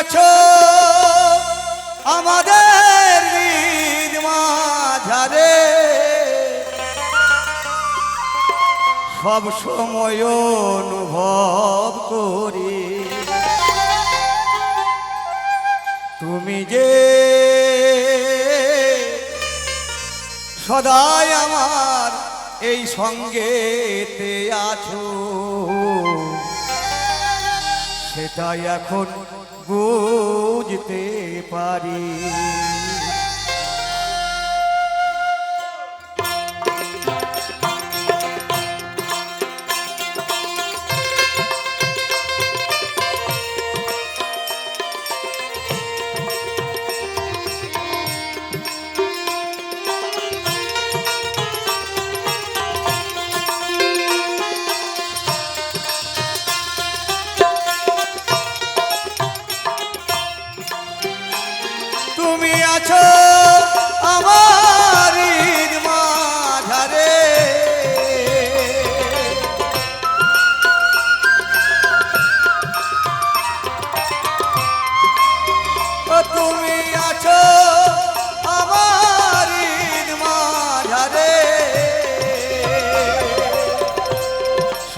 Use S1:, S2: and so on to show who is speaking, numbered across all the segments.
S1: আছো? আমাদের মাঝারে। সব সময় অনুভব করি। তুমি যে সদাই আমার এই সঙ্গেতে আছো, সেটাই এখন বুঝতে পারি।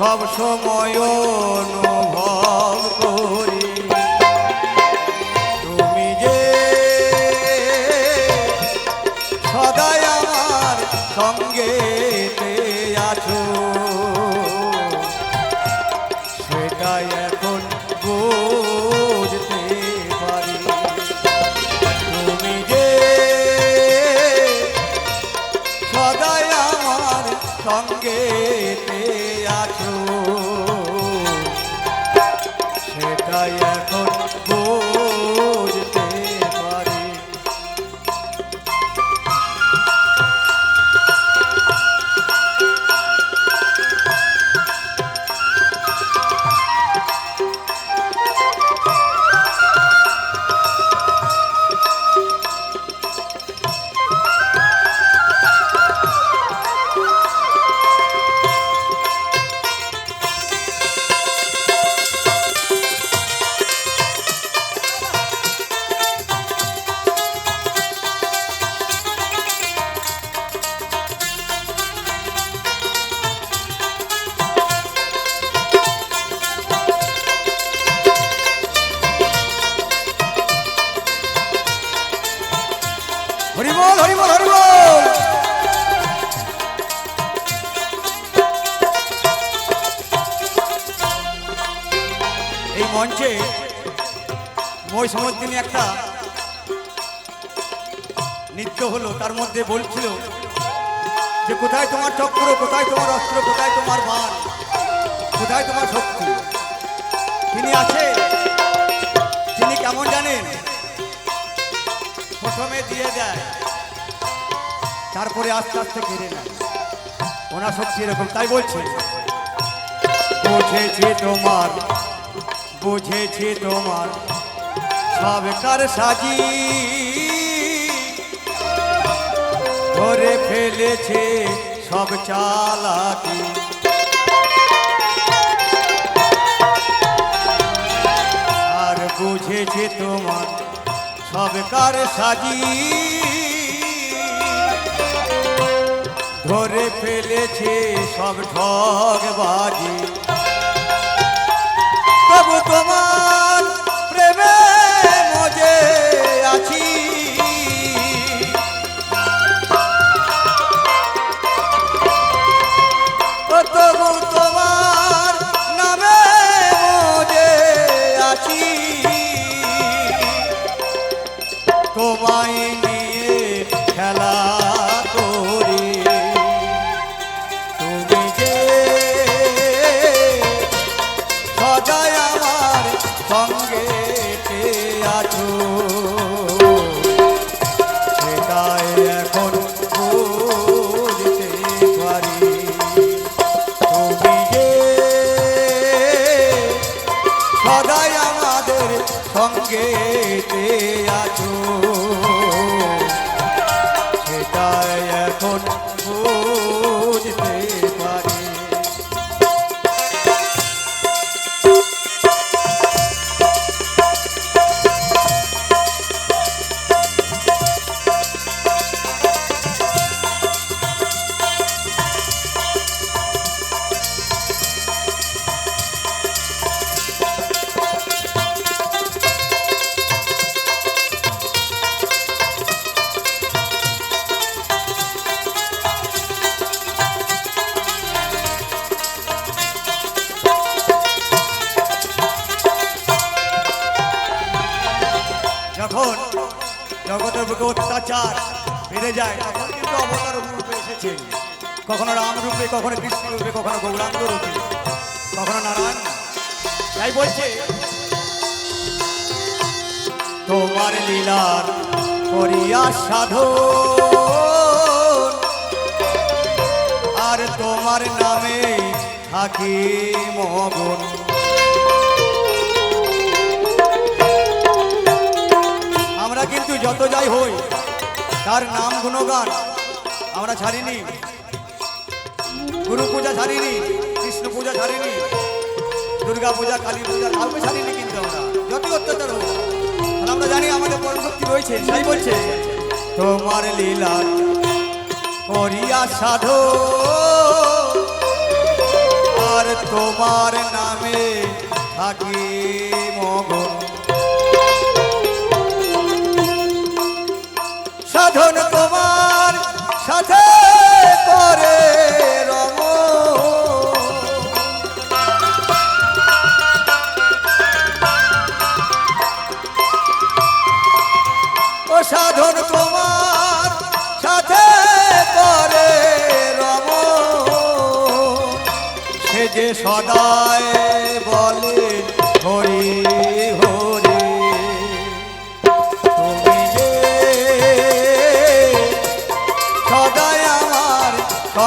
S1: সব সময় অনুভব করি। তুমি যে সদাই আমার সঙ্গে আছো, সেটাই এখন বুঝতে পারি। তুমি যে সদাই আমার সঙ্গে মই সমুদ্দিনী একটা নৃত্য হলো, তার মধ্যে বলছিল যে, কোথায় তোমার চক্র? কোথায় তোমার অস্ত্র? কোথায় তোমার বান? কোথায় তোমার শক্তি? তিনি আছে। তিনি কেমন জানেন? প্রথমে দিয়ে দেয়, তারপরে আস্তে আস্তে কেড়ে নেয়। ওনার শক্তি এরকম, তাই বলছে। বুঝেছি তোমার বুঝেছি তোমার সবকার সাজি। ধরে ফেলেছে সব চালাকি। আর বুঝেছে তোমার সবকার সাজি। ধরে ফেলেছে সব ঠগবাজি তবু আছি তোমায় নিয়ে খেলা করি। তুমি যে সদাই আমার সঙ্গে আছো? আছো। অত্যাচার বেড়ে যায়, কিন্তু অবতার রূপে এসেছে। কখনো রাম রূপে, কখনো কৃষ্ণ রূপে, কখনো গৌরাঙ্গ রূপে, কখনো নারায়ণ। তাই বলছে, তোমার লীলার করিয়া সাধু আর তোমার নামে থাকি মগন। আমরা কিন্তু যত যাই হই তার নাম গুণগান। আমরা ছাড়িনি। গুরু পূজা ছাড়িনি, কৃষ্ণ পূজা ছাড়িনি, দুর্গা পূজা, কালী পূজা কাউকে ছাড়িনি কিন্তু আমরা। যতই অত্যাচার হোক। আমরা জানি আমাদের পরমশক্তি রয়েছে, তাই বলছে, তোমার লীলা করিয়া সাধু। আর তোমার নামে থাকি মগন সাধন তোমার সাথে করে রম। ও সাধন তোমার সাথে করে রম। সে যে সদায় বলে, হরি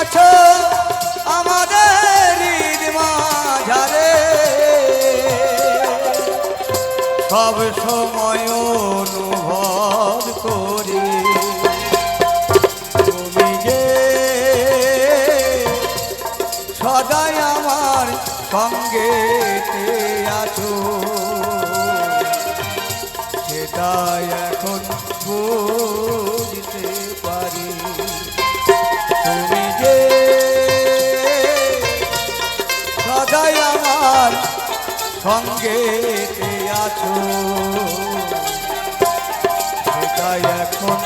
S1: আছো আমাদের মাঝারে। সব সময় অনুভব করি। তুমি যে সদাই আমার সঙ্গে আছো, সেটাই এখন বুঝতে পারি। তুমি সদাই আমার সঙ্গে আছো? সেটাই এখন